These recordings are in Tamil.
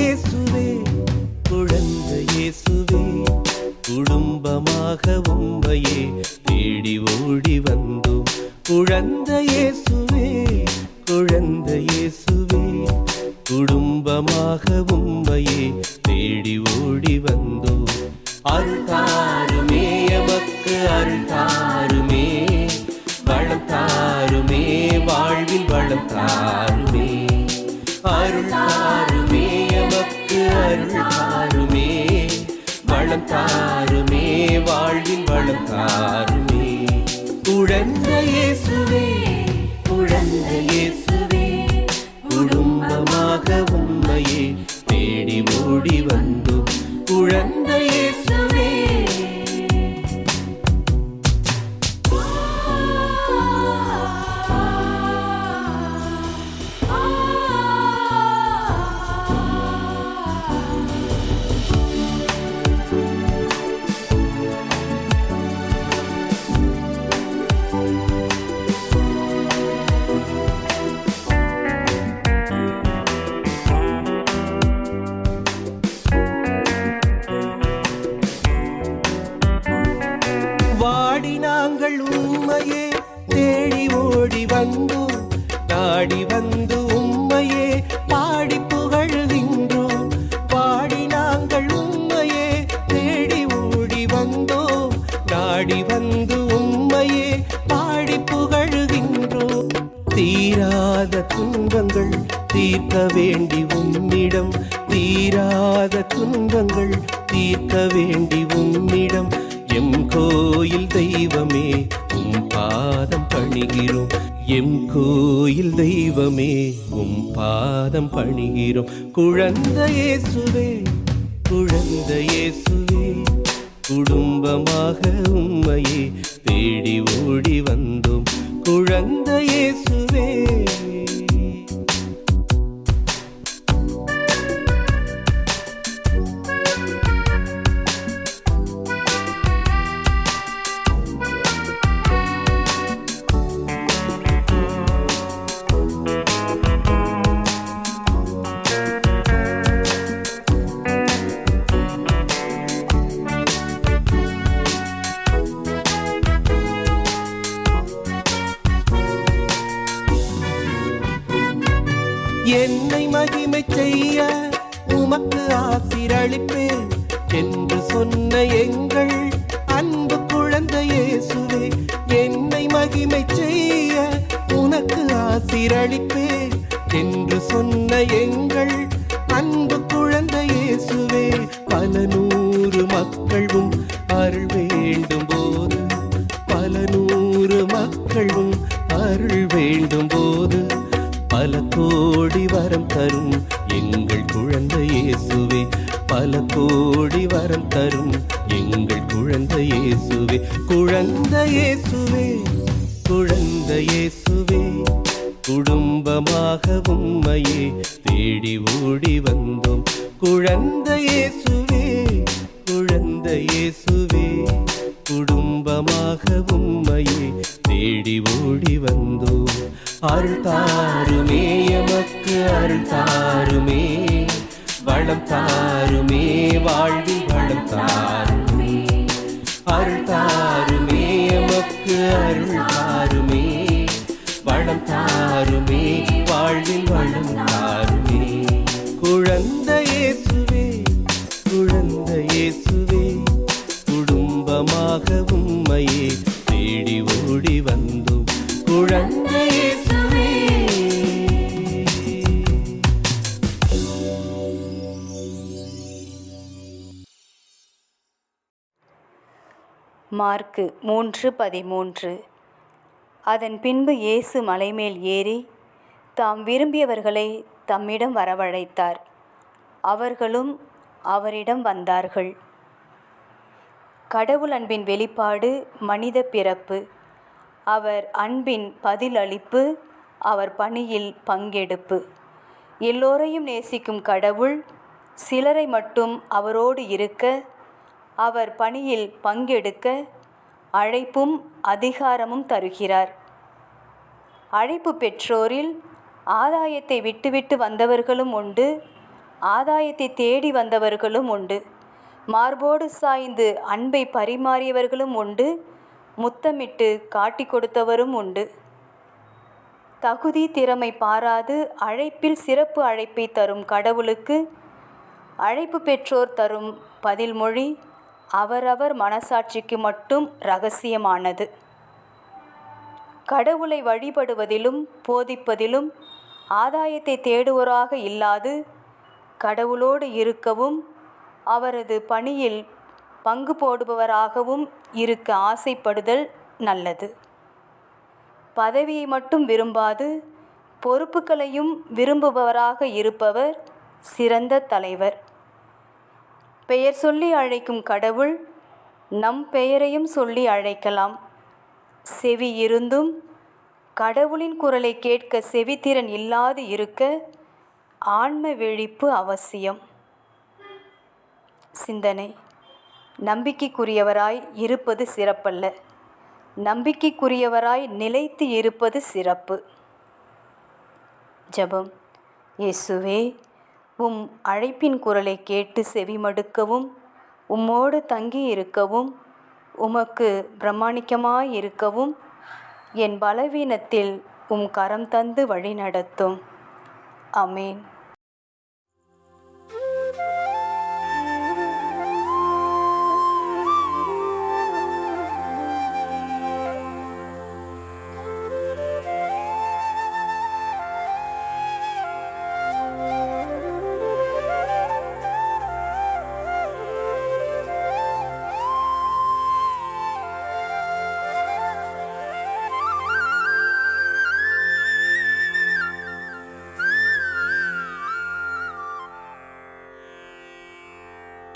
இயேசுவே குழந்தை இயேசுவே குடும்பமாக உம்மையே தேடி ஓடி வந்தோம். குழந்தை இயேசுவே குழந்தை இயேசுவே குடும்பமாக உம்மையே தேடி ஓடி வந்தோம். அருள்தாருமே எமக்கு அருள் வளம் தாருமே வாழ்வில் வளம் தாருமே அருள் அருள் தாருமே வளம் தாருமே வாழ்வில் வளம் தாருமே குழந்தை இயேசுவே குழந்தை இயேசுவே குடும்பமாக உண்மையே தேடி ஓடி வந்தோம். குழந்தை தெய்வமே உம் பாதம் பணிகிறோம். குழந்தையே சுவே குழந்தையே சுவே குடும்பமாக உம்மையே தேடி ஓடி வந்தோம். குழந்தையே சுவே என்னை மகிமை செய்ய உமக்கு ஆசிரளிப்பேன் என்று சொன்ன எங்கள் அன்பு குழந்தையே சுவே என்னை மகிமை செய்ய உனக்கு ஆசிரளிப்பேன் என்று சொன்ன எங்கள் அன்பு குழந்தையே சுவே பலனு குடும்பமாக உம்மையே தேடி ஓடி வந்தோம். குழந்தையே சுவே குழந்தையே சுவே குடும்பமாக உம்மையே தேடி ஓடி வந்தோம். அருள் தாருமே எமக்கு அருள் தாருமே வளம் தாருமே வாழ்வி வளம் தாருமே. அருள் தாருமே எமக்கு அருள் வளம் தாருமே வாழ்வில் வளம் தாருமே. குழந்தையேசுவே குழந்தையேசுவே குடும்பமாக உம்மையே தேடி ஓடி வந்தும். குழந்தையேசுவே மார்க்கு மூன்று பதிமூன்று. அதன் பின்பு இயேசு மலைமேல் ஏறி தாம் விரும்பியவர்களை தம்மிடம் வரவழைத்தார். அவர்களும் அவரிடம் வந்தார்கள். கடவுள் அன்பின் வெளிப்பாடு மனித பிறப்பு. அவர் அன்பின் பதிலளிப்பு அவர் பணியில் பங்கெடுப்பு. எல்லோரையும் நேசிக்கும் கடவுள் சிலரை மட்டும் அவரோடு இருக்க அவர் பணியில் பங்கெடுக்க அழைப்பும் அதிகாரமும் தருகிறார். அழைப்பு பெற்றோரில் ஆதாயத்தை விட்டுவிட்டு வந்தவர்களும் உண்டு. ஆதாயத்தை தேடி வந்தவர்களும் உண்டு. மார்போடு சாய்ந்து அன்பை பரிமாறியவர்களும் உண்டு. முத்தமிட்டு காட்டிக் கொடுத்தவரும் உண்டு. தகுதி திறமை பாராது அழைப்பில் சிறப்பு அழைப்பை தரும் கடவுளுக்கு அழைப்பு பெற்றோர் தரும் பதில்மொழி அவரவர் மனசாட்சிக்கு மட்டும் ரகசியமானது. கடவுளை வழிபடுவதிலும் போதிப்பதிலும் ஆதாயத்தை தேடுவோராக இல்லாது கடவுளோடு இருக்கவும் அவரது பணியில் பங்கு போடுபவராகவும் இருக்க ஆசைப்படுதல் நல்லது. பதவியை மட்டும் விரும்பாது பொறுப்புகளையும் விரும்புபவராக இருப்பவர் சிறந்த தலைவர். பெயர் சொல்லி அழைக்கும் கடவுள் நம் பெயரையும் சொல்லி அழைக்கலாம். செவி இருந்தும் கடவுளின் குரலை கேட்க செவித்திறன் இல்லாது இருக்க ஆன்ம விழிப்பு அவசியம். சிந்தனை. நம்பிக்கைக்குரியவராய் இருப்பது சிறப்பல்ல. நம்பிக்கைக்குரியவராய் நிலைத்து இருப்பது சிறப்பு. ஜெபம். இயேசுவே உம் அழைப்பின் குரலை கேட்டு செவிமடுக்கவும் உம்மோடு தங்கி இருக்கவும் உமக்கு பிரமாணிக்கமாயிருக்கவும் என் பலவீனத்தில் உம் கரம் தந்து வழிநடத்தும். அமேன்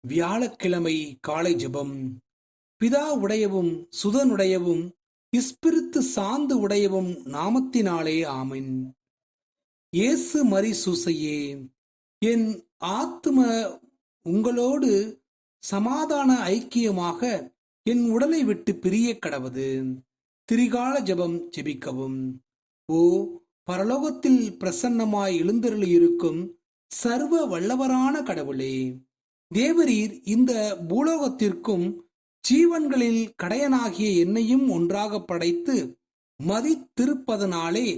வியாழக்கிழமை காலை ஜெபம். பிதா உடையவும் சுதனுடையவும் இஸ்பிரித்து சாந்து உடையவும் நாமத்தினாலே ஆமின். இயேசு மரி சூசையே என் ஆத்தும உங்களோடு சமாதான ஐக்கியமாக என் உடலை விட்டு பிரிய கடவது. திரிகால ஜபம் ஜெபிக்கவும். ஓ பரலோகத்தில் பிரசன்னமாய் எழுந்தருளியிருக்கும் சர்வ வல்லவரான கடவுளே தேவரீர் இந்த பூலோகத்திற்கும் ஜீவன்களில் கடையனாகிய என்னையும் ஒன்றாக படைத்து மதித்திருப்பதனாலே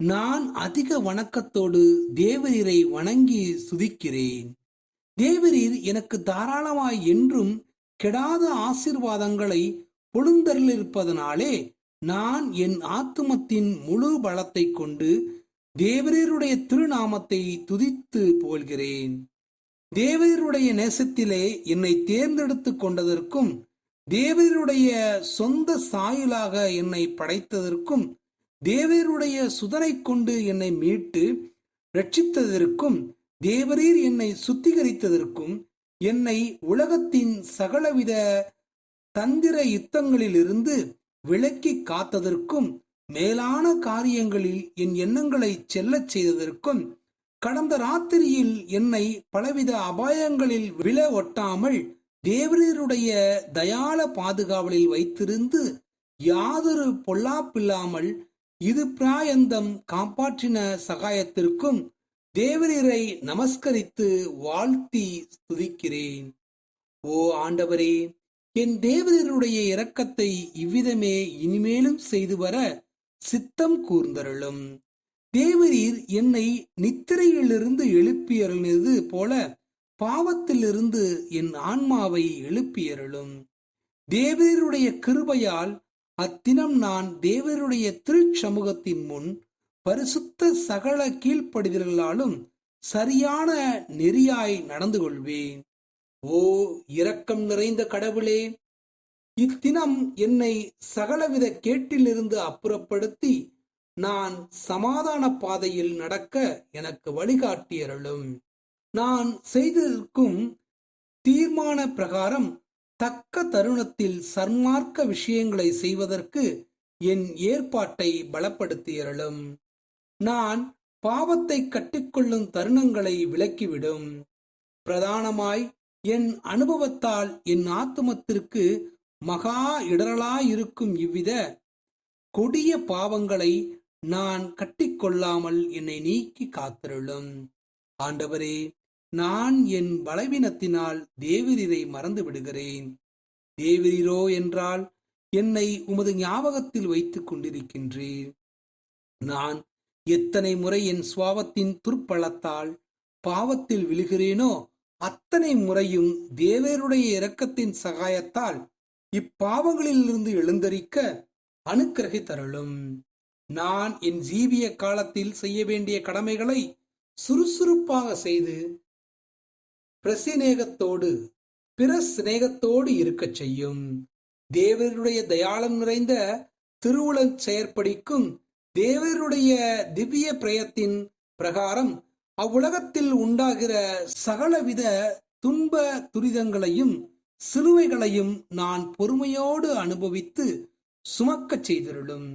நான் அதிக வணக்கத்தோடு தேவரீரை வணங்கி சுதிக்கிறேன். தேவரீர் எனக்கு தாராளமாய் என்றும் கெடாத ஆசீர்வாதங்களை பொழுந்தருளிருப்பதனாலே நான் என் ஆத்துமத்தின் முழு பலத்தை கொண்டு தேவரீருடைய திருநாமத்தை துதித்து போல்கிறேன். தேவருடைய நேசத்திலே என்னை தேர்ந்தெடுத்து கொண்டதற்கும் தேவருடைய சொந்த சாயலாக என்னை படைத்ததற்கும் தேவருடைய சுதனை கொண்டு என்னை மீட்டு ரட்சித்ததற்கும் தேவரீர் என்னை சுத்திகரித்ததற்கும் என்னை உலகத்தின் சகலவித தந்திர யுத்தங்களிலிருந்து விலக்கி காத்ததற்கும் மேலான காரியங்களில் என் எண்ணங்களை செல்லச் செய்ததற்கும் கடந்த ராத்திரியில் என்னை பலவித அபாயங்களில் விழ ஒட்டாமல் தேவரீருடைய தயால பாதுகாவலில் வைத்திருந்து யாதொரு பொல்லாப்பில்லாமல் இது பிராயந்தம் காப்பாற்றின சகாயத்திற்கும் தேவரீரை நமஸ்கரித்து வாழ்த்தி துதிக்கிறேன் ஓ ஆண்டவரே என் தேவரீருடைய இரக்கத்தை இவ்விதமே இனிமேலும் செய்து வர சித்தம் கூர்ந்தருளும். தேவரீர் என்னை நித்திரையிலிருந்து எழுப்பியருளினது போல பாவத்திலிருந்து என் ஆன்மாவை எழுப்பியருளும். தேவருடைய கிருபையால் அத்தினம் நான் தேவருடைய திருச்சமூகத்தின் முன் பரிசுத்த சகல கீழ்ப்படுதலாலும் சரியான நெறியாய் நடந்து கொள்வேன் ஓ இரக்கம் நிறைந்த கடவுளே இத்தினம் என்னை சகலவித கேட்டிலிருந்து அப்புறப்படுத்தி நான் சமாதான பாதையில் நடக்க எனக்கு வழிகாட்டியருளும். நான் செய்திருக்கும் தீர்மான பிரகாரம் தக்க தருணத்தில் சன்மார்க்க விஷயங்களை செய்வதற்கு என் ஏற்பாட்டை பலப்படுத்தியருளும். நான் பாவத்தை கட்டிக்கொள்ளும் தருணங்களை விலக்கிவிடும். பிரதானமாய் என் அனுபவத்தால் என் ஆத்துமத்திற்கு மகா இடரலாயிருக்கும் இவ்வித கொடிய பாவங்களை நான் கட்டிக்கொள்ளாமல் என்னை நீக்கி காத்திருளும். ஆண்டவரே நான் என் பலவீனத்தினால் தேவரீரை மறந்து விடுகிறேன் தேவரீரோ என்றால் என்னை உமது ஞாபகத்தில் வைத்துக் கொண்டிருக்கின்றீர். நான் எத்தனை முறை என் சுவாவத்தின் துர்ப்பழத்தால் பாவத்தில் விழுகிறேனோ அத்தனை முறையும் தேவருடைய இரக்கத்தின் சகாயத்தால் இப்பாவங்களிலிருந்து எழுந்தரிக்க அனுக்கிரகை தருளும் நான் என் ஜீவிய காலத்தில் செய்ய வேண்டிய கடமைகளை சுறுசுறுப்பாக செய்து பிரசிநேகத்தோடு பிற சிநேகத்தோடு இருக்கச் செய்யும். தேவருடைய தயாளம் நிறைந்த திருவுளம் செயற்படிக்கும் தேவருடைய திவ்ய பிரயத்தின் பிரகாரம் அவ்வுலகத்தில் உண்டாகிற சகலவித துன்ப துரிதங்களையும் சிலுவைகளையும் நான் பொறுமையோடு அனுபவித்து சுமக்கச் செய்திருளும்.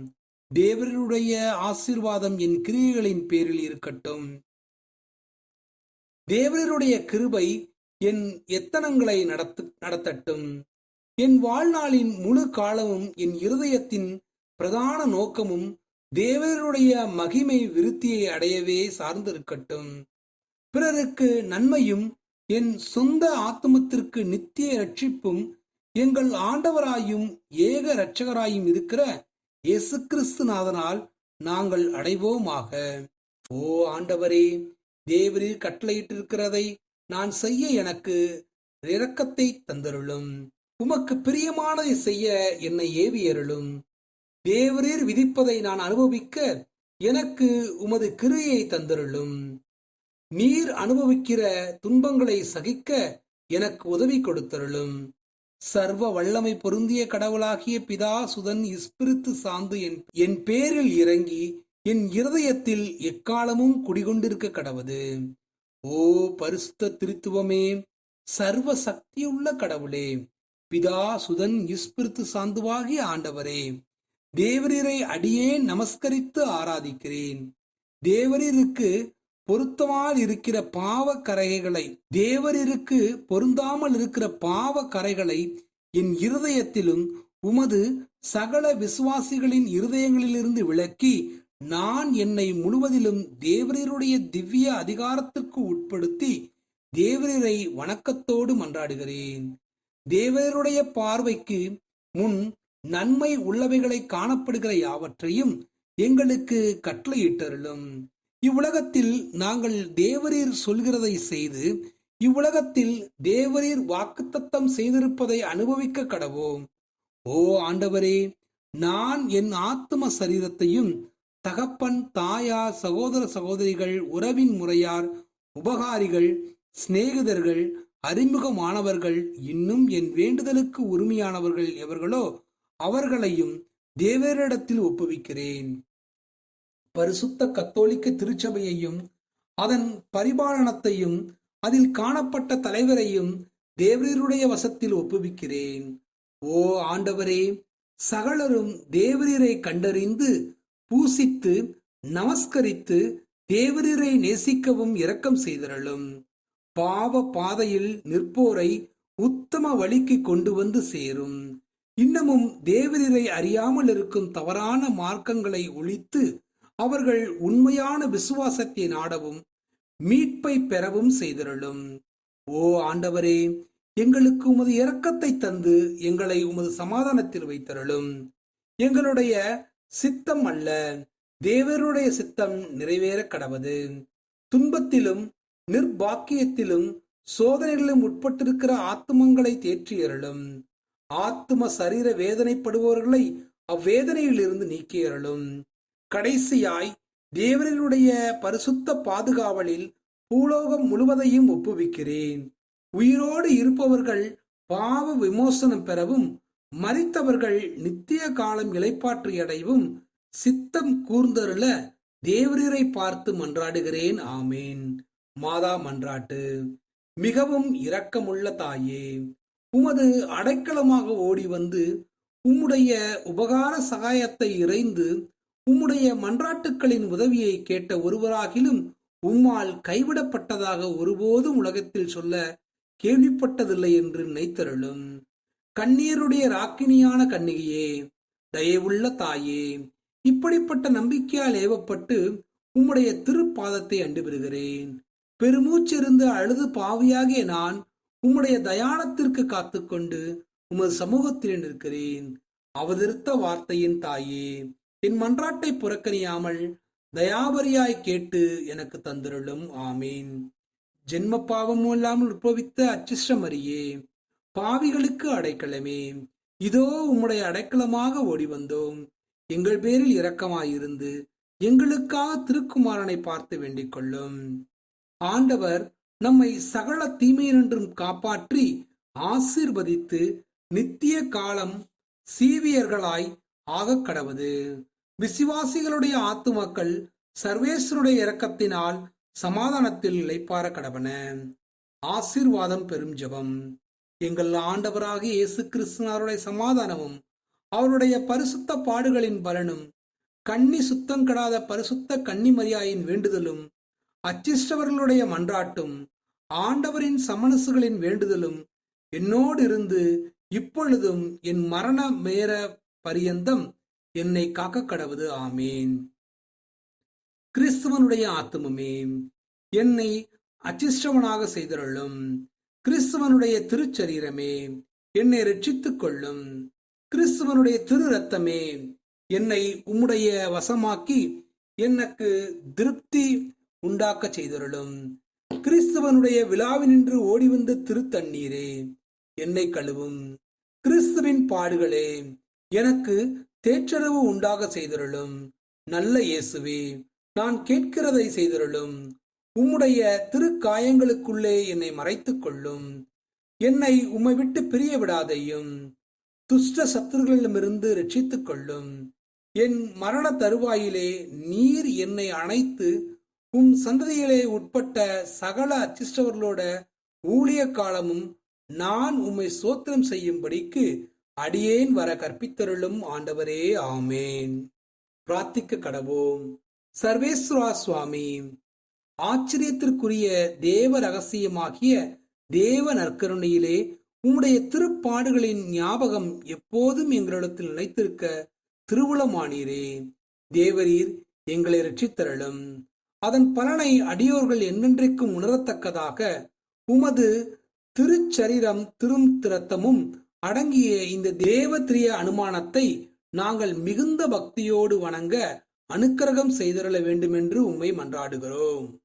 தேவருடைய ஆசீர்வாதம் என் கிரியைகளின் பேரில் இருக்கட்டும். தேவருடைய கிருபை என் எத்தனங்களை நடத்து நடத்தட்டும். என் வாழ்நாளின் முழு காலமும் என் இருதயத்தின் பிரதான நோக்கமும் தேவருடைய மகிமை விருத்தியை அடையவே சார்ந்திருக்கட்டும். பிறருக்கு நன்மையும் என் சொந்த ஆத்மத்திற்கு நித்திய ரட்சிப்பும் எங்கள் ஆண்டவராயும் ஏக இரட்சகராயும் இருக்கிற இயேசு கிறிஸ்துநாதனால் நாங்கள் அடைவோமாக. ஓ ஆண்டவரே தேவரீர் கட்டளையிட்டிருக்கிறதை நான் செய்ய எனக்கு இரக்கத்தை தந்தருளும். உமக்கு பிரியமானதை செய்ய என்னை ஏவியருளும். தேவரீர் விதிப்பதை நான் அனுபவிக்க எனக்கு உமது கிருயை தந்தருளும். நீர் அனுபவிக்கிற துன்பங்களை சகிக்க எனக்கு உதவி கொடுத்தருளும். சர்வ வல்லமை பொருந்திய கடவுளாகிய பிதா சுதன் இஸ்பிரித்து சார்ந்து என் என் பேரில் இறங்கி என் இருதயத்தில் எக்காலமும் குடிகொண்டிருக்க கடவுது ஓ பரிசுத்த திருத்துவமே சர்வ சக்தியுள்ள கடவுளே பிதா சுதன் இஸ்பிரித்து சாந்துவாகிய ஆண்டவரே தேவரீரை அடியே நமஸ்கரித்து ஆராதிக்கிறேன். தேவரீருக்கு பொருத்தமால் இருக்கிற பாவ கரைகளை தேவரிற்கு பொருந்தாமல் இருக்கிற பாவ கரைகளை என் இருதயத்திலும் உமது சகல விசுவாசிகளின் இருதயங்களிலிருந்து விலக்கி நான் என்னை முழுவதிலும் தேவரீருடைய திவ்ய அதிகாரத்திற்கு உட்படுத்தி தேவரீரை வணக்கத்தோடு மன்றாடுகிறேன். தேவரீருடைய பார்வைக்கு முன் நன்மை உள்ளவைகளை காணப்படுகிற யாவற்றையும் எங்களுக்கு கட்டளையிட்டருளும். இவ்வுலகத்தில் நாங்கள் தேவரீர் சொல்கிறதை செய்து இவ்வுலகத்தில் தேவரீர் வாக்குத்தத்தம் செய்திருப்பதை அனுபவிக்க கடவோம். ஓ ஆண்டவரே நான் என் ஆத்தும சரீரத்தையும் தகப்பன் தாயார் சகோதர சகோதரிகள் உறவின் முறையார் உபகாரிகள் சிநேகிதர்கள் அறிமுகமானவர்கள் இன்னும் என் வேண்டுதலுக்கு உரிமையானவர்கள் எவர்களோ அவர்களையும் தேவரிடத்தில் ஒப்புவிக்கிறேன். பரிசுத்த கத்தோலிக்க திருச்சபையையும் அதன் பரிபாலனத்தையும் அதில் காணப்பட்ட தலைவரையும் தேவரீருடைய வசத்தில் ஒப்புவிக்கிறேன். ஓ ஆண்டவரே சகலரும் தேவரீரை கண்டறிந்து பூசித்து நமஸ்கரித்து தேவரீரை நேசிக்கவும் இரக்கம் செய்தரலும் பாவ பாதையில் நிற்போரை உத்தம வழிக்கு கொண்டு வந்து சேரும். இன்னமும் தேவரீரை அறியாமல் இருக்கும் தவறான மார்க்கங்களை ஒழித்து அவர்கள் உண்மையான விசுவாசத்தை நாடவும் மீட்பை பெறவும் செய்திருளும். ஓ ஆண்டவரே எங்களுக்கு உமது இரக்கத்தை தந்து எங்களை உமது சமாதானத்தில் வைத்திருளும். எங்களுடைய சித்தம் அல்ல தேவருடைய சித்தம் நிறைவேற கடவது. துன்பத்திலும் நிர்பாக்கியத்திலும் சோதனைகளிலும் உட்பட்டிருக்கிற ஆத்மங்களை தேற்றியருளும். ஆத்ம சரீர வேதனைப்படுபவர்களை அவ்வேதனையிலிருந்து நீக்கியருளும். கடைசியாய் தேவனுடைய பரிசுத்த பாதுகாவலில் பூலோகம் முழுவதையும் ஒப்புவிக்கிறேன். உயிரோடு இருப்பவர்கள் பாவ விமோசனம் பெறவும் மறித்தவர்கள் நித்திய காலம் இளைப்பாற்றி அடைவும் சித்தம் கூர்ந்தருள தேவரீரை பார்த்து மன்றாடுகிறேன். ஆமேன். மாதா மன்றாட்டு. மிகவும் இரக்கமுள்ள தாயே உமது அடைக்கலமாக ஓடி வந்து உம்முடைய உபகார சகாயத்தை இறைந்து உம்முடைய மன்றாட்டுக்களின் உதவியை கேட்ட ஒருவராகிலும் உம்மால் கைவிடப்பட்டதாக ஒருபோதும் உலகத்தில் சொல்ல கேள்விப்பட்டதில்லை என்று நினைத்தருளும். கண்ணீருடைய ராக்கினியான கண்ணிகையே தயவுள்ள தாயே இப்படிப்பட்ட நம்பிக்கையால் ஏவப்பட்டு உம்முடைய திருப்பாதத்தை அண்டு பெறுகிறேன் பெருமூச்சிருந்து அழுது பாவியாகிய நான் உம்முடைய தயானத்திற்கு காத்துக்கொண்டு உமது சமூகத்தில் நிற்கிறேன். அவதிருத்த வார்த்தையின் தாயே என் மன்றாட்டை புறக்கணியாமல் தயாபரியாய் கேட்டு எனக்கு தந்திருளும். ஆமீன். ஜென்ம பாவமும் இல்லாமல் உற்பவித்த அச்சிஷ்டமரியே பாவிகளுக்கு அடைக்கலமே. இதோ உம்முடைய அடைக்கலமாக ஓடி வந்தோம் எங்கள் பேரில் இரக்கமாயிருந்து எங்களுக்காக திருக்குமாரனை பார்த்து வேண்டிக் கொள்ளும். ஆண்டவர் நம்மை சகல தீமையினின்றும் காப்பாற்றி ஆசீர்வதித்து நித்திய காலம் சீவியர்களாய் ஆகக் கடவது விசுவாசிகளுடைய ஆத்துமக்கள் சர்வேஸ்வருடைய இரக்கத்தினால் சமாதானத்தில் இழைப்பார கடவன. ஆசீர்வாதம் பெரும் ஜபம். எங்கள் ஆண்டவராக இயேசு கிறிஸ்துனாருடைய சமாதானமும் அவருடைய பரிசுத்த பாடுகளின் பலனும் கன்னி சுத்தம் கெடாத பரிசுத்த கன்னிமரியாயின் வேண்டுதலும் அச்சிஷ்டவர்களுடைய மன்றாட்டும் ஆண்டவரின் சமணசுகளின் வேண்டுதலும் என்னோடு இருந்து இப்பொழுதும் என் மரண மேர பரியந்தம் என்னை காக்க கடவுது ஆமேன். கிறிஸ்துவனுடைய ஆத்துமமே என்னை அச்சிஷ்டவனாக செய்தருளும். கிறிஸ்துவனுடைய திருச்சரீரமே என்னை ரட்சித்துக் கொள்ளும் கிறிஸ்துவனுடைய திரு ரத்தமே என்னை உம்முடைய வசமாக்கி எனக்கு திருப்தி உண்டாக்க செய்தருளும். கிறிஸ்துவனுடைய விழாவினின்று ஓடி வந்த திருத்தண்ணீரே என்னை கழுவும். கிறிஸ்துவின் பாடுகளே எனக்கு தேற்றரவு உண்டாக செய்தருளும். நல்ல இயேசுவே நான் கேட்கிறதை செய்தருளும். உம்முடைய திருக்காயங்களுக்குள்ளே என்னை மறைத்துக் கொள்ளும் என்னை உம்மை விட்டு பிரிய விடாதையும் துஷ்ட சத்துருகளிடமிருந்து ரட்சித்துக் கொள்ளும் என் மரண தருவாயிலே நீர் என்னை அணைத்து உம் சந்ததியிலே உட்பட்ட சகல அச்சிஷ்டவர்களோட ஊழிய காலமும் நான் உம்மை சோத்திரம் செய்யும்படிக்கு அடியேன் வர கற்பித்தருளும் ஆண்டவரே ஆமேன். பிரார்த்திக்க கடவோம் சர்வேஸ்வரா சுவாமி ஆச்சரியத்திற்குரிய தேவ ரகசியமாகிய தேவ நற்கருணையிலே உம்முடைய திருப்பாடுகளின் ஞாபகம் எப்போதும் எங்களிடத்தில் நினைத்திருக்க திருவுளமானீரே. தேவரீர் எங்களை ரட்சித்தருளும் அதன் பலனை அடியோர்கள் என்னென்றைக்கும் உணரத்தக்கதாக உமது திருச்சரீரம் திரும் திரத்தமும் அடங்கிய இந்த தேவத்திரிய அனுமானத்தை நாங்கள் மிகுந்த பக்தியோடு வணங்க அனுக்கிரகம் செய்திருள வேண்டுமென்று உம்மை மன்றாடுகிறோம்.